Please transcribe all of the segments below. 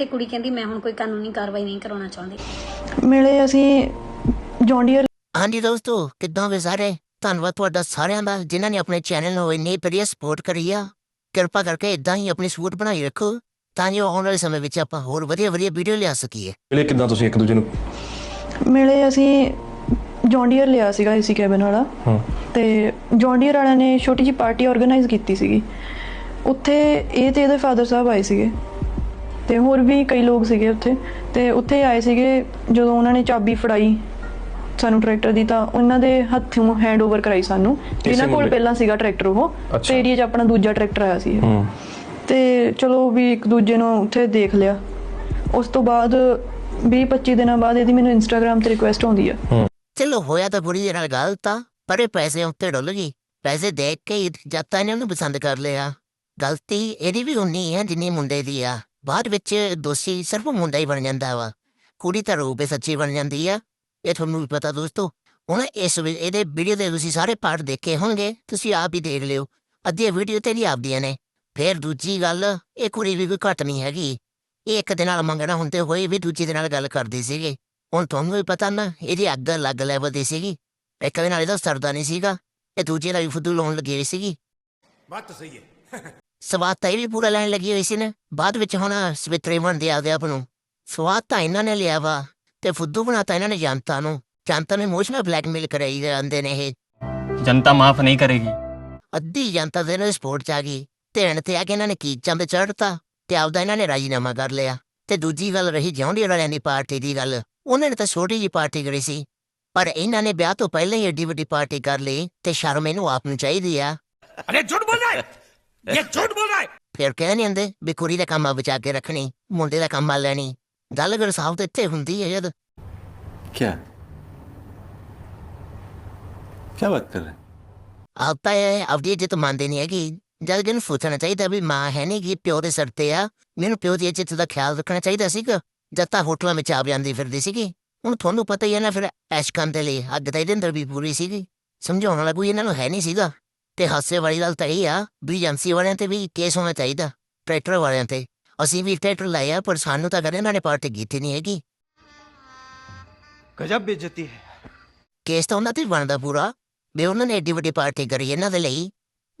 ਤੇ ਕੁੜੀ ਕਹਿੰਦੀ ਮੈਂ ਹੁਣ ਕੋਈ ਕਾਨੂੰਨੀ ਕਾਰਵਾਈ ਨਹੀਂ ਕਰਾਉਣਾ ਚਾਹੁੰਦੀ। ਮਿਲੇ ਅਸੀਂ ਜੌਂਡੀਅਰ ਹਾਂਜੀ ਦੋਸਤੋ ਕਿੱਦਾਂ ਵੇ ਸਾਰੇ? ਧੰਨਵਾਦ ਤੁਹਾਡਾ ਸਾਰਿਆਂ ਦਾ ਜਿਨ੍ਹਾਂ ਨੇ ਆਪਣੇ ਚੈਨਲ ਨੂੰ ਇੰਨੀ ਵਧੀਆ ਸਪੋਰਟ ਕਰੀ ਆ। ਕਿਰਪਾ ਕਰਕੇ ਇਦਾਂ ਹੀ ਆਪਣੀ ਸਪੋਰਟ ਬਣਾਈ ਰੱਖੋ ਤਾਂ ਜੋ ਆਉਣ ਵਾਲੇ ਸਮੇਂ ਵਿੱਚ ਆਪਾਂ ਹੋਰ ਵਧੀਆ ਵਧੀਆ ਵੀਡੀਓ ਲਿਆ ਸਕੀਏ। ਮਿਲੇ ਕਿਦਾਂ ਤੁਸੀਂ ਇੱਕ ਦੂਜੇ ਨੂੰ? ਮਿਲੇ ਅਸੀਂ ਜੌਂਡੀਅਰ ਲਿਆ ਸੀਗਾ ਏਸੀ ਕੈਬਨ ਵਾਲਾ। ਹਾਂ। ਤੇ ਜੌਂਡੀਅਰ ਵਾਲਿਆਂ ਨੇ ਛੋਟੀ ਜੀ ਪਾਰਟੀ ਆਰਗੇਨਾਈਜ਼ ਕੀਤੀ ਸੀਗੀ। ਉੱਥੇ ਇਹ ਤੇ ਇਹਦੇ ਫਾਦਰ ਸਾਹਿਬ ਆਏ ਸੀਗੇ। ਤੇ ਹੋਰ ਵੀ ਕਈ ਲੋਕ ਸੀਗੇ ਉੱਥੇ। ਤੇ ਉੱਥੇ ਆਏ ਸੀਗੇ ਜਦੋਂ ਉਹਨਾਂ ਨੇ ਚਾਬੀ ਫੜਾਈ ਸਾਨੂੰ ਟਰੈਕਟਰ ਦੀ ਤਾਂ ਉਹਨਾਂ ਦੇ ਹੱਥੋਂ ਹੈਂਡਓਵਰ ਕਰਾਈ ਸਾਨੂੰ। ਜਿਨ੍ਹਾਂ ਕੋਲ? ਪਹਿਲਾਂ ਸੀਗਾ ਟਰੈਕਟਰ ਉਹ। ਤੇ ਏਰੀਆ 'ਚ ਆਪਣਾ ਦੂਜਾ ਟਰੈਕਟਰ ਆਇਆ ਸੀ ਤੇ ਚਲੋ ਵੀ ਇੱਕ ਦੂਜੇ ਨੂੰ ਉੱਥੇ ਦੇਖ ਲਿਆ। ਉਸ ਤੋਂ ਬਾਅਦ 20 25 ਦਿਨਾਂ ਬਾਅਦ ਇਹਦੀ ਮੈਨੂੰ ਇੰਸਟਾਗ੍ਰam ਤੇ ਰਿਕੁਐਸਟ ਆਉਂਦੀ ਆ। ਚਲੋ ਹੋਇਆ ਤਾਂ ਬੁਰੀ ਤਰ੍ਹਾਂ ਗੱਲ ਤਾਂ ਪਰ ਇਹ ਪੈਸੇ ਉੱਤੇ ਡੁੱਲ ਗਈ। ਪੈਸੇ ਦੇਖ ਕੇ ਤਾਂ ਇਹਨੇ ਉਹਨੂੰ ਪਸੰਦ ਕਰ ਲਿਆ। ਗਲਤੀ ਇਹਦੀ ਵੀ ਉਨੀ ਹੈ ਜਿੰਨੀ ਮੁੰਡੇ ਦੀ ਆ। ਬਾਅਦ ਵਿੱਚ ਦੋਸ਼ੀ ਸਿਰਫ ਮੁੰਡਾ ਹੀ ਬਣ ਜਾਂਦਾ ਵਾ। ਕੁੜੀ ਤਾਂ ਰੂਪੇ ਸੱਚੀ ਬਣ ਜਾਂਦੀ ਆ। ਇਹ ਤੁਹਾਨੂੰ ਵੀ ਪਤਾ ਦੋਸਤੋ, ਹੁਣ ਇਸ ਵਿੱਚ ਇਹਦੇ ਵੀਡੀਓ ਦੇ ਤੁਸੀਂ ਸਾਰੇ ਪਾਰਟ ਦੇਖੇ ਹੋਣਗੇ। ਤੁਸੀਂ ਆਪ ਹੀ ਦੇਖ ਲਿਓ। ਅੱਧੀ ਵੀਡੀਓ ਤੇਰੀ ਆਪਦੀਆਂ ਨੇ। ਫਿਰ ਦੂਜੀ ਗੱਲ, ਇਹ ਕੁੜੀ ਵੀ ਕੋਈ ਘੱਟ ਨਹੀਂ ਹੈਗੀ। ਇਹ ਇੱਕ ਦੇ ਨਾਲ ਮੰਗਣਾ ਹੁੰਦੇ ਹੋਏ ਵੀ ਦੂਜੀ ਦੇ ਨਾਲ ਗੱਲ ਕਰਦੀ ਸੀਗੀ। ਹੁਣ ਤੁਹਾਨੂੰ ਵੀ ਪਤਾ ਨਾ, ਇਹਦੀ ਅੱਗ ਅਲੱਗ ਲੈਵਲ ਦੀ ਸੀਗੀ। ਇੱਕ ਦੇ ਨਾਲ ਇਹਦਾ ਸਰਦਾ ਨਹੀਂ ਸੀਗਾ। ਇਹ ਦੂਜੇ ਨਾਲ ਵੀ ਫੁੱਦੂ ਲਾਉਣ ਲੱਗੀ ਸੀਗੀ। ਬਾਤ ਸਹੀ ਹੈ। ਸਵਾਦ ਤਾਂ ਇਹ ਵੀ ਪੂਰਾ ਲੈਣ ਲੱਗੀ ਹੋਈ ਸੀ ਨਾ। ਬਾਅਦ ਵਿੱਚ ਹੁਣ ਸਵਿਤਰੇ ਬਣਦੇ ਆਪਦੇ ਆਪ ਨੂੰ। ਸਵਾਦ ਤਾਂ ਇਹਨਾਂ ਨੇ ਲਿਆ ਵਾ ਤੇ ਫੁੱਦੂ ਬਣਾਤਾ ਇਹਨਾਂ ਨੇ ਜਨਤਾ ਨੂੰ। ਜਨਤਾ ਨੇ ਮੋਸ਼ਨਲ ਬਲੈਕਮੇਲ ਕਰਾਈ ਜਾਂਦੇ ਨੇ ਇਹ। ਜਨਤਾ ਮਾਫ ਨਹੀਂ ਕਰੇਗੀ। ਅੱਧੀ ਜਨਤਾ ਦੇ ਨਾਲ ਸਪੋਰਟ ਚ ਆ ਗਈ। ਧਿਆਨ ਤੇ ਆ ਕੇ ਇਹਨਾਂ ਨੇ ਕੀਚਾਂ ਤੇ ਚੜਤਾ ਤੇ ਆਪਦਾ ਇਹਨਾਂ ਨੇ ਰਾਜੀਨਾਮਾ ਕਰ ਲਿਆ। ਤੇ ਦੂਜੀ ਗੱਲ ਰਹੀ ਜਿਉਂਦੀ ਵਾਲਿਆਂ ਦੀ ਪਾਰਟੀ ਦੀ ਗੱਲ। ਉਹਨਾਂ ਨੇ ਤਾਂ ਛੋਟੀ ਜੀ ਪਾਰਟੀ ਕਰੀ ਸੀ। ਪਰ ਇਹਨਾਂ ਨੇ ਵਿਆਹ ਤੋਂ ਪਹਿਲਾਂ ਹੀ ਐਡੀ ਵੱਡੀ ਪਾਰਟੀ ਕਰ ਲਈ ਤੇ ਸ਼ਰਮ ਇਹਨੂੰ ਆਪ ਨੂੰ ਚਾਹੀਦੀ ਆ। ਅਰੇ ਝੂਠ ਬੋਲ ਰਿਹਾ ये झूठ बोल रहा है ਫਿਰ ਕਹਿ ਨਹੀਂ ਹੁੰਦੇ ਵੀ ਕੁੜੀ ਦਾ ਕੰਮ ਆ ਬਚਾ ਕੇ ਰੱਖਣੀ ਮੁੰਡੇ ਦਾ ਕੰਮ ਆ ਲੈਣੀ ਗੱਲ ਅਗਰ ਸਾਫ ਤੇ ਇੱਥੇ ਹੁੰਦੀ ਹੈ ਜਦ क्या क्या बात कर रहे हैं ਆਪ ਤਾਂ ਇਹ ਆਪਦੀ ਇੱਜ਼ਤ ਮੰਨਦੇ ਨਹੀਂ ਹੈਗੀ ਜਦ ਕਿ ਇਹਨੂੰ ਸੋਚਣਾ ਚਾਹੀਦਾ ਵੀ ਮਾਂ ਹੈ ਨਹੀਂ ਕਿ ਪਿਓ ਦੇ ਸਿਰ ਤੇ ਆ ਮੈਨੂੰ ਪਿਓ ਦੀ ਇੱਜ਼ਤ ਦਾ ਖਿਆਲ ਰੱਖਣਾ ਚਾਹੀਦਾ ਸੀਗਾ ਜਦ ਤਾਂ ਹੋਟਲਾਂ ਵਿੱਚ ਆ ਜਾਂਦੀ ਫਿਰਦੀ ਸੀਗੀ ਹੁਣ ਤੁਹਾਨੂੰ ਪਤਾ ਹੀ ਹੈ ਨਾ ਫਿਰ ਐਸ਼ ਕਰਨ ਦੇ ਲਈ ਅੱਗ ਤਾਂ ਇਹਦੇ ਅੰਦਰ ਵੀ ਪੂਰੀ ਸੀਗੀ ਸਮਝਾਉਣ ਵਾਲਾ ਕੋਈ ਇਹਨਾਂ ਨੂੰ ਹੈ ਨਹੀਂ ਸੀਗਾ ਤੇ ਹਾਸੇ ਵਾਲੀ ਗੱਲ ਤਾਂ ਇਹ ਆ ਵੀ ਏਜੰਸੀ ਵਾਲਿਆਂ ਤੇ ਵੀ ਕੇਸ ਹੋਣਾ ਚਾਹੀਦਾ ਟਰੈਕਟਰ ਵਾਲਿਆਂ ਤੇ ਅਸੀਂ ਵੀ ਟਰੈਕਟਰ ਲਾਇਆ ਪਰ ਸਾਨੂੰ ਤਾਂ ਕਦੇ ਇਹਨਾਂ ਨੇ ਪਾਰਟੀ ਕੀਤੀ ਨਹੀਂ ਹੈਗੀ ਗਜਬ ਬੇਇੱਜ਼ਤੀ ਹੈ ਕੇਸ ਤਾਂ ਉਹਨਾਂ ਤੇ ਬਣਦਾ ਪੂਰਾ ਵੀ ਉਹਨਾਂ ਨੇ ਐਡੀ ਵੱਡੀ ਪਾਰਟੀ ਕਰੀ ਇਹਨਾਂ ਦੇ ਲਈ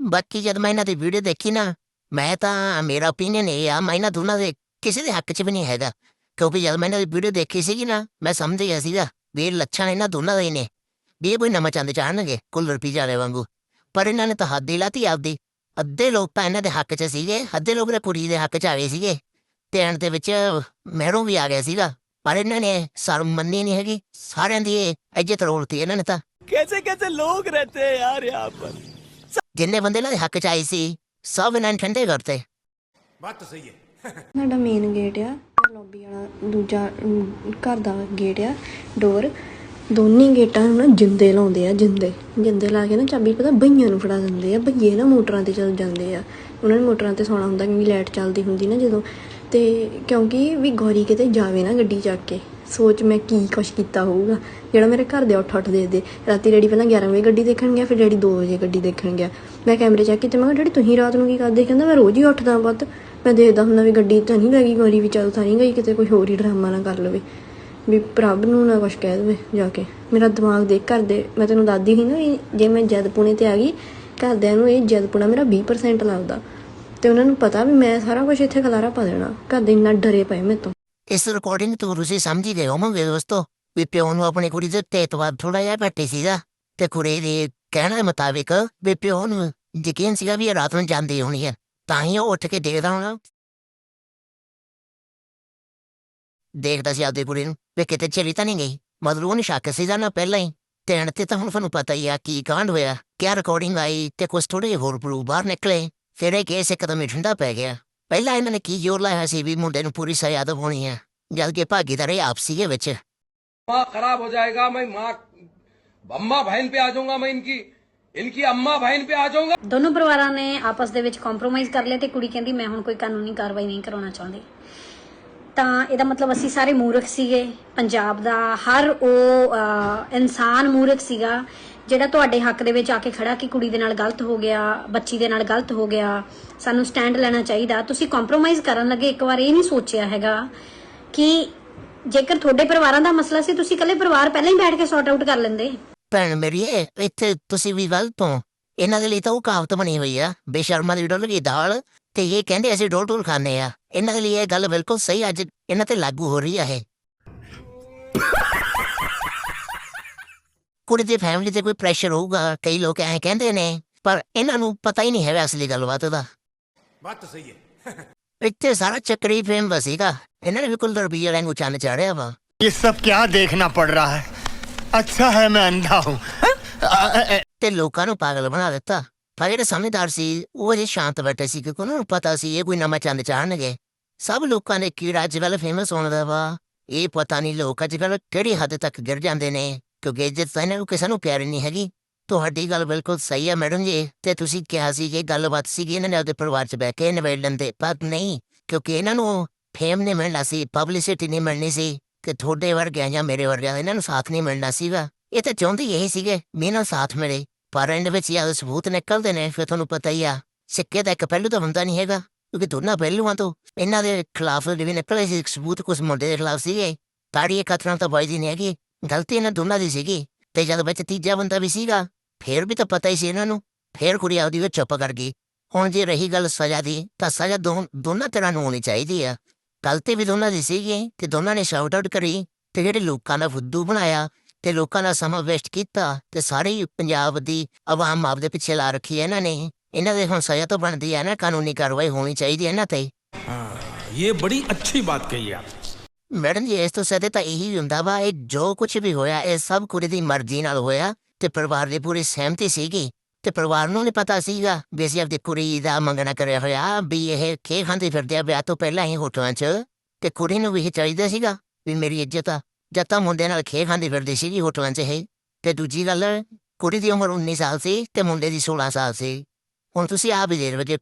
ਬਾਕੀ ਜਦ ਮੈਂ ਇਹਨਾਂ ਦੀ ਵੀਡੀਓ ਦੇਖੀ ਨਾ ਮੈਂ ਤਾਂ ਮੇਰਾ ਓਪੀਨੀਅਨ ਇਹ ਆ ਮੈਂ ਇਹਨਾਂ ਦੋਨਾਂ ਦੇ ਕਿਸੇ ਦੇ ਹੱਕ 'ਚ ਵੀ ਨਹੀਂ ਹੈਗਾ ਕਿਉਂਕਿ ਜਦ ਮੈਂ ਇਹਨਾਂ ਦੀ ਵੀਡੀਓ ਦੇਖੀ ਸੀਗੀ ਨਾ ਮੈਂ ਸਮਝ ਗਿਆ ਸੀਗਾ ਵੀ ਇਹ ਲੱਛਣ ਇਹਨਾਂ ਦੋਨਾਂ ਦੇ ਹੀ ਨੇ ਵੀ ਇਹ ਕੋਈ ਨਵਾਂ ਚੰਦ ਚਾਹਣਗੇ ਕੁੱਲਰ ਪੀ ਜਾਣੇ ਵਾਂਗੂ ਪਰ ਇਹਨਾਂ ਨੇ ਤਾਂ ਹੱਦ ਹੀ ਲਾਤੀ ਆਪਦੀ ਅੱਧੇ ਲੋਕ ਤਾਂ ਇਹਨਾਂ ਦੇ ਹੱਕ 'ਚ ਸੀਗੇ ਅੱਧੇ ਲੋਕ ਤਾਂ ਕੁੜੀ ਦੇ ਹੱਕ 'ਚ ਆ ਗਏ ਸੀਗੇ ਤੇ ਐਂਡ ਦੇ ਵਿੱਚ ਮਹਿਰੋਂ ਵੀ ਆ ਗਿਆ ਸੀਗਾ ਪਰ ਇਹਨਾਂ ਨੇ ਸਰ ਮੰਨੀ ਨਹੀਂ ਹੈਗੀ ਸਾਰਿਆਂ ਦੀ ਇਹ ਇੱਜ਼ਤ ਰੋਲਤੀ ਇਹਨਾਂ ਨੇ ਤਾਂ कैसे कैसे लोग रहते हैं यार यहाँ पर ਜਿੰਨੇ ਬੰਦੇ ਇਹਨਾਂ ਦੇ ਹੱਕ ਚ ਆਏ ਸੀ ਸਭ ਇਹਨਾਂ ਨੇ ਠੰਡੇ ਕਰਤੇ बात तो सही है ਸਾਡਾ ਮੇਨ ਗੇਟ ਆ ਲੌਬੀ ਵਾਲਾ ਦੂਜਾ ਅਮ, ਘਰ ਦਾ ਗੇਟ ਆ ਡੋਰ ਦੋਨੇ ਗੇਟਾਂ ਨੂੰ ਨਾ ਜਿੰਦੇ ਲਾਉਂਦੇ ਆ, ਜਿੰਦੇ। ਜਿੰਦੇ ਲਾ ਕੇ ਨਾ ਚਾਬੀ ਪਤਾ ਬਈਆਂ ਨੂੰ ਫੜਾ ਦਿੰਦੇ ਆ, ਬਈਏ ਨਾ ਮੋਟਰਾਂ ਤੇ ਚੱਲ ਜਾਂਦੇ ਆ। ਉਹਨਾਂ ਨੇ ਮੋਟਰਾਂ ਤੇ ਸੌਣਾ ਹੁੰਦਾ ਕਿਉਂਕਿ ਲਾਈਟ ਚੱਲਦੀ ਹੁੰਦੀ ਨਾ ਜਦੋਂ। ਤੇ ਕਿਉਂਕਿ ਵੀ ਗੌਰੀ ਕਿਤੇ ਜਾਵੇ ਨਾ ਗੱਡੀ ਚੱਕ ਕੇ, ਸੋਚ ਮੈਂ ਕੀ ਕੁਛ ਕੀਤਾ ਹੋਊਗਾ। ਜਿਹੜਾ ਮੇਰੇ ਘਰ ਦੇ ਉੱਠ ਉੱਠ ਦੇ ਦੇ। ਰਾਤੀ ਡੈਡੀ ਪਹਿਲਾਂ 11 ਵਜੇ ਗੱਡੀ ਦੇਖਣ ਗਿਆ, ਫਿਰ ਡੈਡੀ 2 ਵਜੇ ਗੱਡੀ ਦੇਖਣ ਗਿਆ। ਮੈਂ ਕੈਮਰੇ ਚੈੱਕ ਕੀਤੇ ਮੈਂ ਕਿਹਾ, ਡੈਡੀ, ਤੁਸੀਂ ਰਾਤ ਨੂੰ ਕੀ ਕਰਦੇ? ਕਹਿੰਦਾ, ਮੈਂ ਰੋਜ਼ ਹੀ ਉੱਠਦਾ ਪੁੱਤ। ਮੈਂ ਦੇਖਦਾ ਹੁੰਦਾ ਵੀ ਗੱਡੀ ਤਾਂ ਨਹੀਂ ਲੱਗੀ ਗੌਰੀ ਵੀ ਚੱਲ ਤਾਂ ਨਹੀਂ ਗਈ, ਕਿਤੇ ਕੋਈ ਹੋਰ ਹੀ ਡਰਾਮਾ ਨਾ ਕਰ ਲਵੇ। ਵੀ ਪ੍ਰਭ ਨੂੰ ਨਾ ਕੁਛ ਕਹਿ ਦੇਵੇ ਜਾ ਕੇ। ਮੇਰਾ ਦਿਮਾਗ ਦੇਖ ਕਰਦੇ ਮੈਂ ਤੈਨੂੰ ਦੱਸਦੀ ਸੀ ਨਾ ਵੀ ਜੇ ਮੈਂ ਜਦ ਪੁਣੇ ਤੇ ਆ ਗਈ, ਘਰਦਿਆਂ ਨੂੰ ਇਹ ਜਦ ਪੁਣਾ ਮੇਰਾ 20% ਲੱਗਦਾ। ਤੇ ਉਹਨਾਂ ਨੂੰ ਪਤਾ ਵੀ ਮੈਂ ਸਾਰਾ ਕੁਝ ਇੱਥੇ ਖਲਾਰਾ ਪਾ ਦੇਣਾ। ਘਰਦੇ ਇੰਨਾ ਡਰੇ ਪਏ ਮੇਰੇ ਤੋਂ। ਇਸ ਰਿਕਾਰਡਿੰਗ ਤੋਂ ਤੁਸੀਂ ਸਮਝ ਗਏ ਹੋਵੋਗੇ ਦੋਸਤੋ, ਵੀ ਪਿਓ ਨੂੰ ਆਪਣੀ ਕੁੜੀ ਦੇ ਉੱਤੇ ਇਤਵਾਰ ਥੋੜਾ ਜਿਹਾ ਘੱਟੇ ਸੀਗਾ। ਤੇ ਕੁੜੀ ਦੇ ਕਹਿਣ ਦੇ ਮੁਤਾਬਿਕ ਵੀ ਪਿਓ ਨੂੰ ਯਕੀਨ ਸੀਗਾ ਵੀ ਇਹ ਰਾਤ ਨੂੰ ਜਾਂਦੀ ਹੋਣੀ ਹੈ। ਤਾਂ ਹੀ ਉਹ ਉੱਠ ਕੇ ਦੇਖਦਾ ਹੋਣਾ। ਦੇਖਦਾ ਸੀ ਆਪਦੀ ਕੁੜੀ ਨੂੰ। ਵੀ ਕਿਤੇ ਚਲੀ ਤਾਂ ਨਹੀਂ ਗਈ ਮਤਲਬ ਉਹਨੇ ਸ਼ੱਕ ਸੀ ਨਾ ਪਹਿਲਾਂ ਹੀ ਤੇ ਅਣ ਤੇ ਤਾਂ ਹੁਣ ਤੁਹਾਨੂੰ ਪਤਾ ਹੀ ਆ ਕੀ ਕਾਂਡ ਹੋਇਆ ਕਿਆ ਰਿਕਾਰਡਿੰਗ ਆਈ ਤੇ ਕੁਝ ਥੋੜੇ ਹੋਰ ਪ੍ਰੂਫ ਬਾਹਰ ਨਿਕਲੇ ਫਿਰ ਇਹ ਕੇਸ ਇੱਕਦਮ ਹੀ ਠੰਡਾ ਪੈ ਗਿਆ ਪਹਿਲਾਂ ਇਹਨਾਂ ਨੇ ਕੀ ਜ਼ੋਰ ਲਾਇਆ ਸੀ ਵੀ ਮੁੰਡੇ ਨੂੰ ਪੂਰੀ ਸਜ਼ਾ ਦਿਵਾਉਣੀ ਹੈ ਜਦ ਕਿ ਭਾਗੀਦਾਰ ਇਹ ਆਪ ਸੀਗੇ ਵਿੱਚ माँ खराब हो जाएगा मैं माँ अम्मा बहन पे आ जाऊंगा मैं इनकी इनकी अम्मा बहन पे आ जाऊंगा ਦੋਨੋਂ ਪਰਿਵਾਰਾਂ ਨੇ ਆਪਸ ਦੇ ਵਿੱਚ ਕੰਪਰੋਮਾਈਜ਼ ਕਰ ਲਿਆ ਤੇ ਕੁੜੀ ਕਹਿੰਦੀ ਮੈਂ ਹੁਣ ਕੋਈ ਕਾਨੂੰਨੀ ਕਾਰਵਾਈ ਨਹੀਂ ਕਰਾਉਣਾ ਚਾਹੁੰਦੀ ਤਾਂ ਇਹਦਾ ਮਤਲਬ ਅਸੀਂ ਸਾਰੇ ਮੂਰਖ ਸੀਗੇ। ਪੰਜਾਬ ਦਾ ਹਰ ਉਹ ਇਨਸਾਨ ਮੂਰਖ ਸੀਗਾ, ਜਿਹੜਾ ਤੁਹਾਡੇ ਹੱਕ ਦੇ ਵਿੱਚ ਆ ਕੇ ਖੜਾ ਕਿ ਕੁੜੀ ਦੇ ਨਾਲ ਗਲਤ ਹੋ ਗਿਆ, ਬੱਚੀ ਦੇ ਨਾਲ ਗਲਤ ਹੋ ਗਿਆ, ਸਾਨੂੰ ਸਟੈਂਡ ਲੈਣਾ ਚਾਹੀਦਾ। ਤੁਸੀਂ ਕੰਪਰੋਮਾਈਜ਼ ਕਰਨ ਲੱਗੇ, ਇੱਕ ਵਾਰ ਇਹ ਨਹੀਂ ਸੋਚਿਆ ਹੈਗਾ ਕਿ ਜੇਕਰ ਤੁਹਾਡੇ ਪਰਿਵਾਰਾਂ ਦਾ ਮਸਲਾ ਸੀ, ਤੁਸੀਂ ਇਕੱਲੇ ਪਰਿਵਾਰ ਪਹਿਲਾਂ ਹੀ ਬੈਠ ਕੇ ਸੌਰਟ ਆਊਟ ਕਰ ਲੈਂਦੇ। ਭੈਣ ਮੇਰੀ, ਇੱਥੇ ਤੁਸੀਂ ਵੀ ਗਲਤ ਹੋ। ਇਹਨਾਂ ਦੇ ਲਈ ਤਾਂ ਉਹ ਕਹਾਵਤ ਬਣੀ ਹੋਈ ਆ, ਬੇਸ਼ਰਮਾ ਦੀ ਡੋਲ ਗਈ ਦਾਲ, ਤੇ ਇਹ ਕਹਿੰਦੇ ਅਸੀਂ ਡੋਲ ਡੋਲ ਖਾਂਦੇ ਆ। ਇਹਨਾਂ ਦੇ ਲਈ ਇਹ ਗੱਲ ਬਿਲਕੁਲ ਸਹੀ ਅੱਜ ਇਹਨਾਂ ਤੇ ਲਾਗੂ ਹੋ ਰਹੀ ਆ ਇਹ ਕੁੜੀ ਦੀ ਫੈਮਿਲੀ ਤੇ ਕੋਈ ਪ੍ਰੈਸ਼ਰ ਹੋਊਗਾ ਕਈ ਲੋਕ ਐਂ ਕਹਿੰਦੇ ਨੇ ਪਰ ਇਹਨਾਂ ਨੂੰ ਪਤਾ ਹੀ ਨਹੀਂ ਹੈਗਾ ਅਸਲੀ ਗੱਲਬਾਤ ਦਾ बात तो सही है ਇੱਥੇ ਸਾਰਾ ਚੱਕਰੀ ਫੇਮ ਵਸੀਗਾ ਇਹਨਾਂ ਨੇ ਵੀ ਕੁਲ ਰੁਪਈਆ ਲੈਣ ਨੂੰ ਚੰਨ ਚਾੜਿਆ ਵਾ ये सब क्या देखना पड़ रहा है अच्छा है मैं अंधा हूँ ਤੇ ਲੋਕਾਂ ਨੂੰ ਪਾਗਲ ਬਣਾ ਦਿੱਤਾ ਪਰ ਜਿਹੜੇ ਸਮਝਦਾਰ ਸੀ ਉਹ ਜੇ ਸ਼ਾਂਤ ਬੈਠੇ ਸੀ ਕਿਉਂਕਿ ਉਹਨਾਂ ਨੂੰ ਪਤਾ ਸੀ ਇਹ ਕੋਈ ਨਵਾਂ ਚੰਦ ਚਾੜਨਗੇ ਸਭ ਲੋਕਾਂ ਨੇ ਕੀੜਾ ਅੱਜ ਕੱਲ੍ਹ ਫੇਮਸ ਹੋਣ ਦਾ ਵਾ ਇਹ ਪਤਾ ਨਹੀਂ ਲੋਕ ਅੱਜ ਕੱਲ੍ਹ ਕਿਹੜੀ ਹੱਦ ਤੱਕ ਗਿਰ ਜਾਂਦੇ ਨੇ ਕਿਉਂਕਿ ਇੱਜ਼ਤ ਤਾਂ ਇਹਨਾਂ ਨੂੰ ਕਿਸੇ ਨੂੰ ਪਿਆਰੀ ਨਹੀਂ ਹੈਗੀ ਤੁਹਾਡੀ ਗੱਲ ਬਿਲਕੁਲ ਸਹੀ ਹੈ ਮੈਡਮ ਜੀ ਤੇ ਤੁਸੀਂ ਕਿਹਾ ਸੀ ਕਿ ਗੱਲਬਾਤ ਸੀਗੀ ਇਹਨਾਂ ਨੇ ਆਪਦੇ ਪਰਿਵਾਰ 'ਚ ਬਹਿ ਕੇ ਨਿਬੇੜ ਲੈਂਦੇ ਪਰ ਨਹੀਂ ਕਿਉਂਕਿ ਇਹਨਾਂ ਨੂੰ ਫੇਮ ਨਹੀਂ ਮਿਲਣਾ ਸੀ ਪਬਲਿਸਿਟੀ ਨਹੀਂ ਮਿਲਣੀ ਸੀ ਕਿ ਤੁਹਾਡੇ ਵਰਗਿਆਂ ਜਾਂ ਮੇਰੇ ਵਰਗਿਆਂ ਇਹਨਾਂ ਨੂੰ ਸਾਥ ਨਹੀਂ ਮਿਲਣਾ ਸੀਗਾ ਇਹ ਤਾਂ ਚਾਹੁੰਦੇ ਹੀ ਇਹੀ ਸੀਗੇ ਮੇਰੇ ਨਾਲ ਸਾਥ ਮਿਲੇ ਪਰ ਇਹਦੇ ਵਿੱਚ ਯਾਦ ਸਬੂਤ ਨਿਕਲਦੇ ਨੇ, ਫਿਰ ਤੁਹਾਨੂੰ ਪਤਾ ਹੀ ਆ, ਸਿੱਕੇ ਦਾ ਇੱਕ ਪਹਿਲੂ ਤਾਂ ਹੁੰਦਾ ਨਹੀਂ ਹੈਗਾ, ਕਿਉਂਕਿ ਦੋਨਾਂ ਪਹਿਲੂਆਂ ਤੋਂ ਇਹਨਾਂ ਦੇ ਖਿਲਾਫ ਜਿਵੇਂ ਨਿਕਲੇ ਸੀ, ਸਬੂਤ ਕੁਝ ਮੁੰਡੇ ਦੇ ਖਿਲਾਫ ਸੀਗੇ ਤਾੜੀ ਇਹ ਖਤਰਾ ਤਾਂ ਬਾਈ ਦੀ ਨਹੀਂ ਹੈਗੀ, ਗਲਤੀ ਇਹਨਾਂ ਦੋਨਾਂ ਦੀ ਸੀਗੀ, ਤੇ ਜਦ ਵਿੱਚ ਤੀਜਾ ਬੰਦਾ ਵੀ ਸੀਗਾ, ਫੇਰ ਵੀ ਤਾਂ ਪਤਾ ਹੀ ਸੀ ਇਹਨਾਂ ਨੂੰ, ਫੇਰ ਕੁੜੀ ਆਪਦੀ ਵਿੱਚ ਚੁੱਪ ਕਰ ਗਈ। ਹੁਣ ਜੇ ਰਹੀ ਗੱਲ ਸਜ਼ਾ ਦੀ, ਤਾਂ ਸਜ਼ਾ ਦੋ- ਦੋਨਾਂ ਤਰ੍ਹਾਂ ਨੂੰ ਹੋਣੀ ਚਾਹੀਦੀ ਆ। ਗਲਤੀ ਵੀ ਦੋਨਾਂ ਦੀ ਸੀਗੀ ਕਿ ਦੋਨਾਂ ਨੇ ਸ਼ਾਊਟ ਆਊਟ ਕਰੀ, ਤੇ ਜਿਹੜੇ ਲੋਕਾਂ ਦਾ ਫੁੱਦੂ ਬਣਾਇਆ ਤੇ ਲੋਕਾਂ ਦਾ ਸਮਾਂ ਵੇਸਟ ਕੀਤਾ ਤੇ ਸਾਰੀ ਪੰਜਾਬ ਦੀ ਆਵਾਮ ਆਪ ਦੇ ਪਿੱਛੇ ਲਾ ਰੱਖੀ ਹੈ ਇਹਨਾਂ ਨੇ। ਇਹਨਾਂ ਦੇ ਹੁਣ ਸਜ਼ਾ ਤਾਂ ਬਣਦੀ ਹੈ ਨਾ ਕਾਨੂੰਨੀ ਕਾਰਵਾਈ ਹੋਣੀ ਚਾਹੀਦੀ ਹੈ ਨਾ ਤੇ। ਇਹ ਬੜੀ ਅੱਛੀ ਬਾਤ ਕਹੀ ਆਪ ਮੈਡਮ ਜੀ ਇਸ ਤੋਂ ਸਦੇ ਤਾਂ ਇਹੀ ਹੁੰਦਾ ਵਾ ਇਹ ਜੋ ਕੁਝ ਵੀ ਹੋਇਆ ਇਹ ਸਭ ਕੁੜੀ ਦੀ ਮਰਜ਼ੀ ਨਾਲ ਹੋਇਆ ਤੇ ਪਰਿਵਾਰ ਦੀ ਪੂਰੀ ਸਹਿਮਤੀ ਸੀਗੀ। ਤੇ ਪਰਿਵਾਰ ਨੂੰ ਨਹੀਂ ਪਤਾ ਸੀਗਾ ਵੀ ਅਸੀਂ ਆਪਦੀ ਕੁੜੀ ਦਾ ਮੰਗਣਾ ਕਰਿਆ ਹੋਇਆ ਵੀ ਇਹ ਖੇ ਖਾਂਦੀ ਫਿਰਦੇ ਆ ਵਿਆਹ ਤੋਂ ਪਹਿਲਾਂ ਹੀ ਹੋਟਲਾਂ 'ਚ। ਤੇ ਕੁੜੀ ਨੂੰ ਵੀ ਇਹ ਚਾਹੀਦਾ ਸੀਗਾ ਵੀ ਮੇਰੀ ਇੱਜ਼ਤ ਆ। ਜੱਤਾ ਮੁੰਡੇ ਨਾਲ ਖੇਡ ਖਾਂਦੀ ਫਿਰਦੀ ਸੀਗੀ ਹੋਟਲਾਂ 'ਚ ਹੈ ਤੇ ਦੂਜੀ ਗੱਲ ਕੁੜੀ ਦੀ ਉਮਰ 19 ਸਾਲ ਸੀ ਤੇ ਮੁੰਡੇ ਦੀ 16 ਸਾਲ ਸੀ। ਹੁਣ ਤੁਸੀਂ ਆਪ ਹੀ ਦੇਖ ਲਓ ਜੇ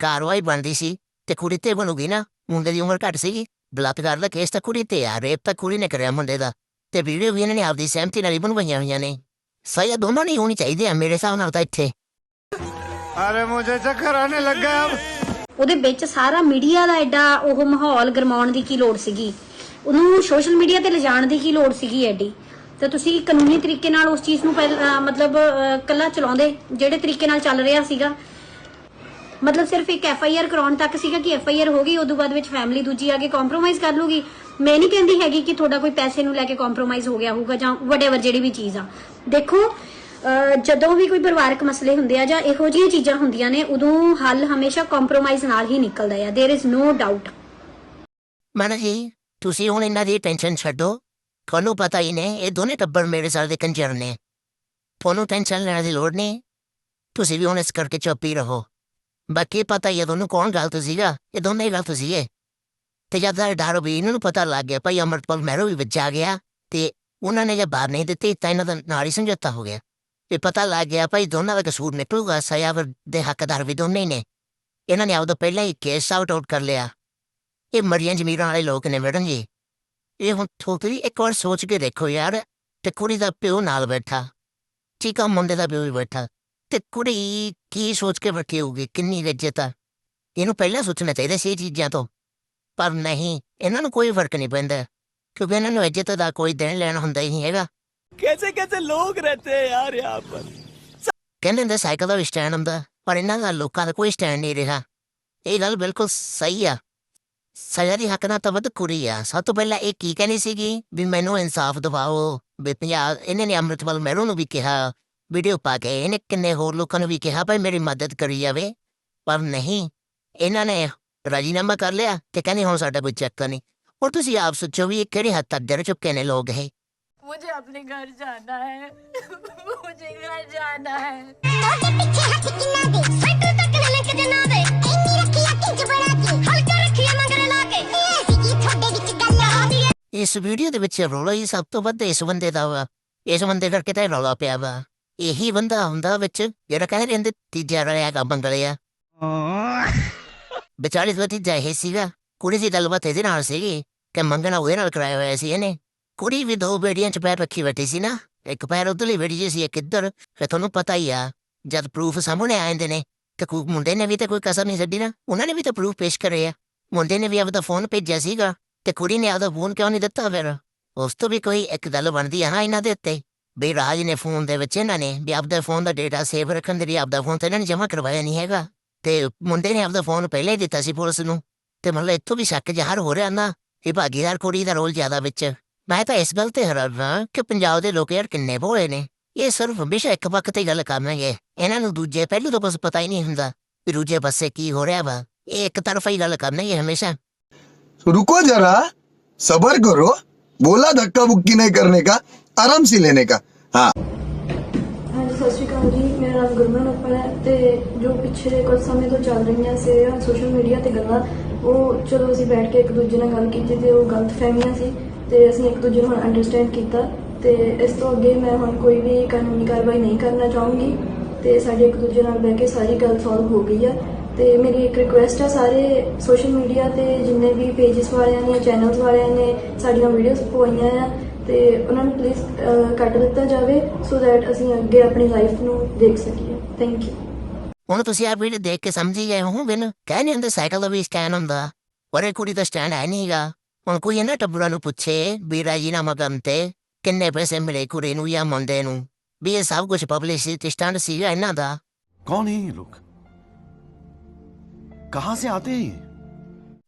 ਕਾਰਵਾਈ ਬਣਦੀ ਸੀ ਤੇ ਕੁੜੀ ਤੇ ਬਣੂਗੀ ਨਾ ਮੁੰਡੇ ਦੀ ਉਮਰ ਘੱਟ ਸੀਗੀ ਬਲਾਤਕਾਰ ਦਾ ਕੇਸ ਤਾਂ ਕੁੜੀ ਤੇ ਆ ਰੇਪ ਤਾਂ ਕੁੜੀ ਨੇ ਕਰਿਆ ਮੁੰਡੇ ਦਾ ਤੇ ਵੀਡੀਓ ਵੀ ਇਹਨਾਂ ਨੇ ਆਪਦੀ ਸਹਿਮਤੀ ਨਾਲ ਹੀ ਬਣਵਾਈਆਂ ਹੋਈਆਂ ਨੇ। ਸਹੀ ਦੋਨੋਂ ਨਹੀਂ ਹੋਣੀ ਚਾਹੀਦੀ ਆ ਮੇਰੇ ਹਿਸਾਬ ਨਾਲ ਤਾਂ ਇੱਥੇ। ਅਰੇ ਮੈਨੂੰ ਚੱਕਰ ਆਣੇ ਲੱਗਾ। ਉਹਦੇ ਵਿੱਚ ਸਾਰਾ ਮੀਡੀਆ ਦਾ ਐਡਾ ਉਹ ਮਾਹੌਲ ਗਰਮਾਉਣ ਦੀ ਕੀ ਲੋੜ ਸੀਗੀ? ਉਹਨੂੰ ਸੋਸ਼ਲ ਮੀਡੀਆ ਤੇ ਲਿਜਾਣ ਦੀ ਕੀ ਲੋੜ ਸੀਗੀ ਐਡੀ ਤੇ ਤੁਸੀਂ ਕਾਨੂੰਨੀ ਤਰੀਕੇ ਨਾਲ ਉਸ ਚੀਜ਼ ਨੂੰ ਪਹਿਲਾਂ ਮਤਲਬ ਅਹ, ਕੱਲਾ ਚਲਾਉਂਦੇ ਜਿਹੜੇ ਤਰੀਕੇ ਨਾਲ ਚੱਲ ਰਿਹਾ ਸੀਗਾ ਮਤਲਬ ਸਿਰਫ ਇੱਕ ਐਫ ਆਈ ਆਰ ਕਰਾਉਣ ਤੱਕ ਸੀਗਾ ਕਿ ਐਫ ਆਈ ਆਰ ਹੋ ਗਈ ਉਦੋਂ ਬਾਅਦ ਵਿੱਚ ਫੈਮਿਲੀ ਦੂਜੀ ਆ ਕੇ ਕੰਪਰੋਮਾਈਜ਼ ਕਰ ਲੂਗੀ ਮੈਂ ਨਹੀਂ ਕਹਿੰਦੀ ਹੈਗੀ ਕਿ ਤੁਹਾਡਾ ਕੋਈ ਪੈਸੇ ਨੂੰ ਲੈ ਕੇ ਕੰਪਰੋਮਾਈਜ਼ ਹੋ ਗਿਆ ਹੋਊਗਾ ਜਾਂ ਵਟਐਵਰ ਜਿਹੜੀ ਵੀ ਚੀਜ਼ ਆ ਦੇਖੋ ਅਹ, ਜਦੋਂ ਵੀ ਕੋਈ ਪਰਿਵਾਰਕ ਮਸਲੇ ਹੁੰਦੇ ਆ ਜਾਂ ਇਹੋ ਜਿਹੀਆਂ ਚੀਜ਼ਾਂ ਹੁੰਦੀਆਂ ਨੇ ਉਦੋਂ ਹੱਲ ਹਮੇਸ਼ਾ ਕੰਪਰੋਮਾਈਜ਼ ਨਾਲ ਹੀ ਨਿਕਲਦਾ ਆ there is no doubt madam ji ਤੁਸੀਂ ਹੁਣ ਇਹਨਾਂ ਦੀ ਟੈਨਸ਼ਨ ਛੱਡੋ। ਤੁਹਾਨੂੰ ਪਤਾ ਹੀ ਨੇ, ਇਹ ਦੋਨੇ ਟੱਬਰ ਮੇਰੇ ਸਾਲ ਦੇ ਕੰਜਰ ਨੇ। ਤੁਹਾਨੂੰ ਟੈਨਸ਼ਨ ਲੈਣ ਦੀ ਲੋੜ ਨਹੀਂ। ਤੁਸੀਂ ਵੀ ਹੁਣ ਇਸ ਕਰਕੇ ਚੁੱਪ ਹੀ ਰਹੋ। ਬਾਕੀ ਪਤਾ ਹੀ ਹੈ ਤੁਹਾਨੂੰ ਕੌਣ ਗਲਤ ਸੀਗਾ, ਇਹ ਦੋਨੇ ਹੀ ਗਲਤ ਸੀਗੇ। ਤੇ ਜਦ ਦਾ ਡਰ ਵੀ ਇਹਨਾਂ ਨੂੰ ਪਤਾ ਲੱਗ ਗਿਆ, ਭਾਈ ਅਮਰਪਾਲ ਮਹਿਰੋ ਵੀ ਵਿੱਚ ਆ ਗਿਆ ਤੇ ਉਹਨਾਂ ਨੇ ਜੇ ਬਾਹਰ ਨਹੀਂ ਦਿੱਤੀ ਤਾਂ ਇਹਨਾਂ ਦਾ ਨਾਲ ਹੀ ਸਮਝੌਤਾ ਹੋ ਗਿਆ। ਇਹ ਪਤਾ ਲੱਗ ਗਿਆ ਭਾਈ ਦੋਨਾਂ ਦਾ ਕਸੂਰ ਨਿਕਲੂਗਾ ਸਯਾਵਰ ਦੇ ਹੱਕਦਾਰ ਵੀ ਦੋਨੇ ਹੀ ਨੇ। ਇਹਨਾਂ ਨੇ ਆਪਦਾ ਪਹਿਲਾਂ ਹੀ ਕੇਸ ਆਊਟ ਆਊਟ ਕਰ ਲਿਆ। ਇਹ ਮਰੀਆਂ ਜ਼ਮੀਰਾਂ ਵਾਲੇ ਲੋਕ ਨੇ ਮੈਡਮ ਜੀ। ਇਹ ਹੁਣ ਥੋੜੀ ਇੱਕ ਵਾਰ ਸੋਚ ਕੇ ਦੇਖੋ ਯਾਰ ਤੇ ਕੁੜੀ ਦਾ ਪਿਓ ਨਾਲ ਬੈਠਾ। ਠੀਕ ਆ ਮੁੰਡੇ ਦਾ ਪਿਓ ਵੀ ਬੈਠਾ। ਤੇ ਕੁੜੀ ਕੀ ਸੋਚ ਕੇ ਬੈਠੀ ਹੋਊਗੀ ਕਿੰਨੀ ਰੱਜਤ ਆ। ਇਹਨੂੰ ਪਹਿਲਾਂ ਸੋਚਣਾ ਚਾਹੀਦਾ ਸੀ ਚੀਜ਼ਾਂ ਤੋਂ। ਪਰ ਨਹੀਂ ਇਹਨਾਂ ਨੂੰ ਕੋਈ ਫ਼ਰਕ ਨਹੀਂ ਪੈਂਦਾ। ਕਿਉਂਕਿ ਇਹਨਾਂ ਨੂੰ ਇੱਜ਼ਤ ਦਾ ਕੋਈ ਦੇਣ ਲੈਣ ਹੁੰਦਾ ਹੀ ਨਹੀਂ ਹੈਗਾ। ਕੈਸੇ ਕੈਸੇ ਲੋਕ ਰਹਤੇ ਯਾਰ ਯਹਾਂ ਪਰ। ਕਹਿੰਦੇ ਨੇ ਸਾਈਕਲ ਦਾ ਵੀ ਸਟੈਂਡ ਹੁੰਦਾ ਪਰ ਇਹਨਾਂ ਦਾ ਲੋਕਾਂ ਦਾ ਕੋਈ ਸਟੈਂਡ ਨਹੀਂ ਰਿਹਾ। ਇਹ ਗੱਲ ਬਿਲਕੁਲ ਸਹੀ ਆ। ਸਜ਼ਾ ਦੀ ਹੱਕ ਨਾਲ ਤਾਂ ਵੱਧ ਕੁੜੀ ਆ ਸਭ ਤੋਂ ਪਹਿਲਾਂ ਇਹ ਕੀ ਕਹਿੰਦੀ ਸੀਗੀ ਵੀ ਮੈਨੂੰ ਇਨਸਾਫ ਦਿਵਾਓ ਵੀ ਪੰਜਾਬ ਇਹਨੇ ਨੇ ਅੰਮ੍ਰਿਤਪਾਲ ਮਹਿਰੂ ਨੂੰ ਵੀ ਕਿਹਾ ਵੀਡੀਓ ਪਾ ਕੇ ਇਹਨੇ ਕਿੰਨੇ ਹੋਰ ਲੋਕਾਂ ਨੂੰ ਵੀ ਕਿਹਾ ਭਾਈ ਮੇਰੀ ਮਦਦ ਕਰੀ ਜਾਵੇ ਪਰ ਨਹੀਂ ਇਹਨਾਂ ਨੇ ਰਾਜੀਨਾਮਾ ਕਰ ਲਿਆ ਤੇ ਕਹਿੰਦੇ ਹੁਣ ਸਾਡਾ ਕੋਈ ਚੱਕਰ ਨਹੀਂ ਹੁਣ ਤੁਸੀਂ ਆਪ ਸੋਚੋ ਵੀ ਇਹ ਕਿਹੜੀ ਹੱਦ ਤੱਕ ਡਰ ਚੁੱਕੇ ਨੇ ਲੋਕ ਇਹ मुझे अपने घर जाना है मुझे घर जाना है ਇਸ ਵੀਡੀਓ ਦੇ ਵਿੱਚ ਰੌਲਾ ਹੀ ਸਭ ਤੋਂ ਵੱਧ ਇਸ ਬੰਦੇ ਦਾ ਵਾ ਇਸ ਬੰਦੇ ਕਰਕੇ ਤਾਂ ਇਹ ਰੌਲਾ ਪਿਆ ਵਾ। ਇਹੀ ਬੰਦਾ ਹੁੰਦਾ ਵਿੱਚ ਜਿਹੜਾ ਕਹਿੰਦੇ ਰਹਿੰਦੇ ਤੀਜਾ ਰਲਿਆ ਕਾ ਬੰਗਲਿਆ। ਵਿਚਾਲੇ ਤੋਂ ਤੀਜਾ ਇਹ ਸੀਗਾ ਕੁੜੀ ਦੀ ਗੱਲਬਾਤ ਇਹਦੇ ਨਾਲ ਸੀਗੀ ਕਿ ਮੰਗਣਾ ਉਹਦੇ ਨਾਲ ਕਰਾਇਆ ਹੋਇਆ ਸੀ ਇਹਨੇ। ਕੁੜੀ ਵੀ ਦੋ ਬੇੜੀਆਂ ਚ ਪੈਰ ਰੱਖੀ ਬੈਠੀ ਸੀ ਨਾ ਇੱਕ ਪੈਰ ਉਧਰਲੀ ਵੀਡੀਓ ਸੀ ਇੱਕ ਇੱਧਰ ਫਿਰ ਤੁਹਾਨੂੰ ਪਤਾ ਹੀ ਆ ਜਦ ਪ੍ਰੂਫ ਸਾਹਮਣੇ ਆ ਜਾਂਦੇ ਨੇ ਤੇ ਕੋਈ ਮੁੰਡੇ ਨੇ ਵੀ ਤਾਂ ਕੋਈ ਕਸਰ ਨਹੀਂ ਛੱਡੀ ਨਾ ਉਹਨਾਂ ਨੇ ਵੀ ਤਾਂ ਪ੍ਰੂਫ ਪੇਸ਼ ਕਰੇ ਆ। ਮੁੰਡੇ ਨੇ ਵੀ ਆਪਦਾ ਫੋਨ ਭੇਜਿਆ ਸੀਗਾ ਤੇ ਕੁੜੀ ਨੇ ਆਪਦਾ ਫੋਨ ਕਿਉਂ ਨਹੀਂ ਦਿੱਤਾ ਫਿਰ? ਉਸ ਤੋਂ ਵੀ ਕੋਈ ਇੱਕ ਗੱਲ ਬਣਦੀ ਹੈ ਨਾ ਇਹਨਾਂ ਦੇ ਉੱਤੇ, ਵੀ ਰਾਜ ਨੇ ਫੋਨ ਦੇ ਵਿੱਚ ਇਹਨਾਂ ਨੇ ਵੀ ਆਪਦਾ ਫੋਨ ਦਾ ਡੇਟਾ ਸੇਵ ਰੱਖਣ ਦੇ ਲਈ ਆਪਦਾ ਫੋਨ ਤੇ ਇਹਨਾਂ ਨੇ ਜਮ੍ਹਾਂ ਕਰਵਾਇਆ ਨਹੀਂ ਹੈਗਾ। ਤੇ ਮੁੰਡੇ ਨੇ ਆਪਦਾ ਫੋਨ ਪਹਿਲੇ ਹੀ ਦਿੱਤਾ ਸੀ ਪੁਲਿਸ ਨੂੰ, ਤੇ ਮਤਲਬ ਇੱਥੋਂ ਵੀ ਸ਼ੱਕ ਜ਼ਾਹਰ ਹੋ ਰਿਹਾ ਨਾ ਇਹ ਭਾਗੀਦਾਰ ਕੁੜੀ ਦਾ ਰੋਲ ਜ਼ਿਆਦਾ ਵਿੱਚ। ਮੈਂ ਤਾਂ ਇਸ ਗੱਲ ਤੇ ਹੈਰਾਨ ਹਾਂ ਕਿ ਪੰਜਾਬ ਦੇ ਲੋਕ ਯਾਰ ਕਿੰਨੇ ਭੋਲੇ ਨੇ। ਇਹ ਸਿਰਫ ਹਮੇਸ਼ਾ ਇੱਕ ਪੱਖ ਤੇ ਗੱਲ ਕਰਨਗੇ ਇਹਨਾਂ ਨੂੰ ਦੂਜੇ ਪਹਿਲੂ ਤੋਂ ਬਸ ਪਤਾ ਹੀ ਨਹੀਂ ਹੁੰਦਾ ਵੀ ਦੂਜੇ ਪਾਸੇ ਕੀ ਹੋ ਰਿਹਾ ਵਾ। ਇਹ ਇੱਕ ਤਰਫਾ ਹੀ ਗੱਲ ਕਰਨਗੇ ਹਮੇਸ਼ਾ। रुको जरा सबर करो बोला धक्का बुक्की नहीं करने का आराम से लेने का हाँ ਹਾਂਜੀ ਸਤਿ ਸ਼੍ਰੀ ਅਕਾਲ ਜੀ ਮੇਰਾ ਨਾਮ ਗੁਰਮਨ ਉੱਪਲ ਹੈ ਤੇ ਜੋ ਪਿਛਲੇ ਕੁਝ ਸਮੇਂ ਤੋਂ ਚੱਲ ਰਹੀਆਂ ਸੀ ਸੋਸ਼ਲ ਮੀਡੀਆ ਤੇ ਗੱਲਾਂ ਉਹ ਚਲੋ ਅਸੀਂ ਬੈਠ ਕੇ ਇੱਕ ਦੂਜੇ ਨਾਲ ਗੱਲ ਕੀਤੀ ਤੇ ਉਹ ਗਲਤ ਫਹਿਮੀਆਂ ਸੀ ਤੇ ਅਸੀਂ ਇੱਕ ਦੂਜੇ ਨੂੰ ਅੰਡਰਸਟੈਂਡ ਕੀਤਾ ਤੇ ਇਸ ਤੋਂ ਅੱਗੇ ਮੈਂ ਹੁਣ ਕੋਈ ਵੀ ਕਾਨੂੰਨੀ ਕਾਰਵਾਈ ਨਹੀਂ ਕਰਨਾ ਚਾਹੂੰਗੀ ਤੇ ਸਾਡੇ ਇੱਕ ਦੂਜੇ ਨਾਲ ਬਹਿ ਕੇ ਸਾਰੀ ਗੱਲ ਸੋਲਵ ਹੋ ਗਈ ਆ ਤੇ ਮੇਰੀ ਇੱਕ ਰਿਕੁਐਸਟ ਹੈ ਸਾਰੇ ਸੋਸ਼ਲ ਮੀਡੀਆ ਤੇ ਜਿੰਨੇ ਵੀ ਪੇजेस ਵਾਲਿਆਂ ਨੇ ਚੈਨਲਸ ਵਾਲਿਆਂ ਨੇ ਸਾਡੀਆਂ ਵੀਡੀਓਜ਼ ਪਵਾਈਆਂ ਆ ਤੇ ਉਹਨਾਂ ਨੂੰ ਪਲੀਜ਼ ਕੱਟ ਦਿੱਤਾ ਜਾਵੇ ਸੋ ਥੈਟ ਅਸੀਂ ਅੱਗੇ ਆਪਣੀ ਲਾਈਫ ਨੂੰ ਦੇਖ ਸਕੀਏ। ਥੈਂਕ ਯੂ ਹੁਣ ਤੁਸੀਂ ਆ ਵੀਡੀਓ ਦੇਖ ਕੇ ਸਮਝੀ ਗਏ ਹੋ ਬਿਨ। ਕਹਿੰਦੇ ਹੁੰਦੇ ਸਾਈਕਲ ਦਾ ਵੀ ਸਟੈਂਡ ਹੁੰਦਾ। ਪਰ ਇਹ ਕੁੜੀ ਦਾ ਸਟੈਂਡ ਹੈ ਨਹੀਂਗਾ ਹੁਣ ਕੋਈ ਇਹਨਾਂ ਟੱਬਰਾਂ ਨੂੰ ਪੁੱਛੇ ਵੀ ਰਾਜੀਨਾਮਾ ਕੰਮ ਤੇ ਕਿੰਨੇ ਪੈਸੇ ਮਿਲੇ ਕੁੜੀ ਨੂੰ ਜਾਂ ਮੁੰਡੇ ਨੂੰ? ਵੀ ਇਹ ਸਭ ਕੁਝ ਪਬਲਿਸਿਟੀ ਸਟੈਂਡ ਸੀ ਇਹਨਾਂ ਦਾ। ਕੌਣ ਹੈ ਲੋਕ? कहाँ से आते हैं ये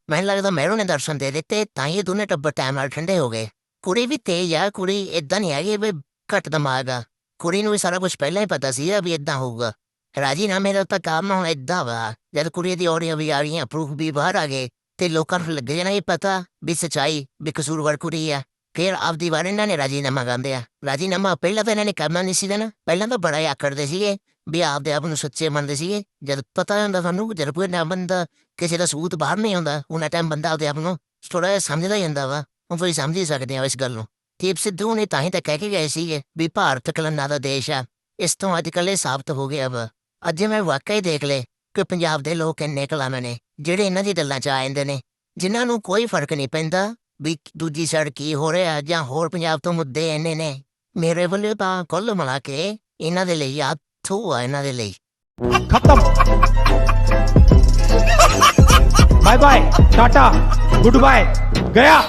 ਮੈਨੂੰ ਲੱਗਦਾ ਮੈਰੋ ਨੇ ਦਰਸ਼ਨ ਦੇ ਦਿੱਤੇ ਤਾਂ ਹੀ ਇਹ ਦੋਨੇ ਟੱਬਰ ਟਾਈਮ ਨਾਲ ਠੰਡੇ ਹੋ ਗਏ ਕੁੜੀ ਵੀ ਤੇਜ਼ ਆ ਕੁੜੀ ਇਦਾਂ ਨਹੀਂ ਹੈਗੀ ਵੀ ਘੱਟ ਦਿਮਾਗ ਆ ਕੁੜੀ ਨੂੰ ਵੀ ਸਾਰਾ ਕੁਝ ਪਹਿਲਾਂ ਹੀ ਪਤਾ ਸੀ ਵੀ ਇਦਾਂ ਹੋਊਗਾ ਰਾਜੀਨਾਮੇ ਦਾ ਤਾਂ ਕੰਮ ਹੁਣ ਇਦਾਂ ਵਾ ਜਦ ਕੁੜੀ ਦੀ ਔੜੀਆਂ ਵੀ ਆ ਰਹੀਆਂ ਪ੍ਰੂਫ ਵੀ ਬਾਹਰ ਆ ਗਏ ਤੇ ਲੋਕਾਂ ਨੂੰ ਲੱਗ ਜਾਣਾ ਇਹ ਪਤਾ ਵੀ ਸਚਾਈ ਵੀ ਕਸੂਰਵਾਰ ਕੁੜੀ ਆ ਫਿਰ ਆਪਦੀ ਵਾਰ ਇਹਨਾਂ ਨੇ ਰਾਜੀਨਾਮਾ ਗਾਉਂਦੇ ਆ ਰਾਜੀਨਾਮਾ ਪਹਿਲਾਂ ਤਾਂ ਇਹਨਾਂ ਨੇ ਕਰਨਾ ਨਹੀਂ ਸੀ ਦੇਣਾ ਪਹਿਲਾਂ ਤਾਂ ਬੜਾ ਆਕੜਦੇ ਸੀਗੇ ਵੀ ਆਪਦੇ ਆਪ ਨੂੰ ਸੱਚੇ ਮੰਨਦੇ ਸੀਗੇ। ਜਦ ਪਤਾ ਹੁੰਦਾ ਸਾਨੂੰ, ਜਦ ਕੋਈ ਨਾ ਬੰਦਾ ਕਿਸੇ ਦਾ ਸਬੂਤ ਬਾਹਰ ਨਹੀਂ ਆਉਂਦਾ ਉਹਨਾਂ ਟਾਈਮ ਬੰਦਾ ਆਪਦੇ ਆਪ ਨੂੰ ਥੋੜਾ ਜਿਹਾ ਸਮਝਦਾ ਹੀ ਜਾਂਦਾ ਵਾ। ਹੁਣ ਤੁਸੀਂ ਸਮਝ ਹੀ ਸਕਦੇ ਹੋ ਇਸ ਗੱਲ ਨੂੰ। ਦੀਪ ਸਿੱਧੂ ਨੇ ਤਾਂ ਹੀ ਤਾਂ ਕਹਿ ਕੇ ਗਏ ਸੀਗੇ ਵੀ ਭਾਰਤ ਕਲੰਨਾ ਦਾ ਦੇਸ਼ ਆ। ਇਸ ਤੋਂ ਅੱਜ ਕੱਲ੍ਹ ਇਹ ਸਾਬਤ ਹੋ ਗਿਆ ਵਾ। ਅੱਜ ਮੈਂ ਵਾਕਈ ਦੇਖ ਲਏ ਕਿ ਪੰਜਾਬ ਦੇ ਲੋਕ ਇੰਨੇ ਕਲਾਮ ਨੇ, ਜਿਹੜੇ ਇਹਨਾਂ ਦੀ ਗੱਲਾਂ 'ਚ ਆ ਜਾਂਦੇ ਨੇ। ਜਿਨ੍ਹਾਂ ਨੂੰ ਕੋਈ ਫ਼ਰਕ ਨਹੀਂ ਪੈਂਦਾ ਵੀ ਦੂਜੀ ਸਾਈਡ ਕੀ ਹੋ ਰਿਹਾ ਜਾਂ ਹੋਰ ਪੰਜਾਬ ਤੋਂ ਮੁੱਦੇ ਇੰਨੇ ਨੇ। ਮੇਰੇ ਵੱਲੋਂ ਤਾਂ ਕੁੱਲ ਮਿਲਾ ਕੇ ਇਹਨਾਂ ਦੇ ਲਈ ਆ થવું એના રે લઈ ખતમ bye bye Tata goodbye ગયા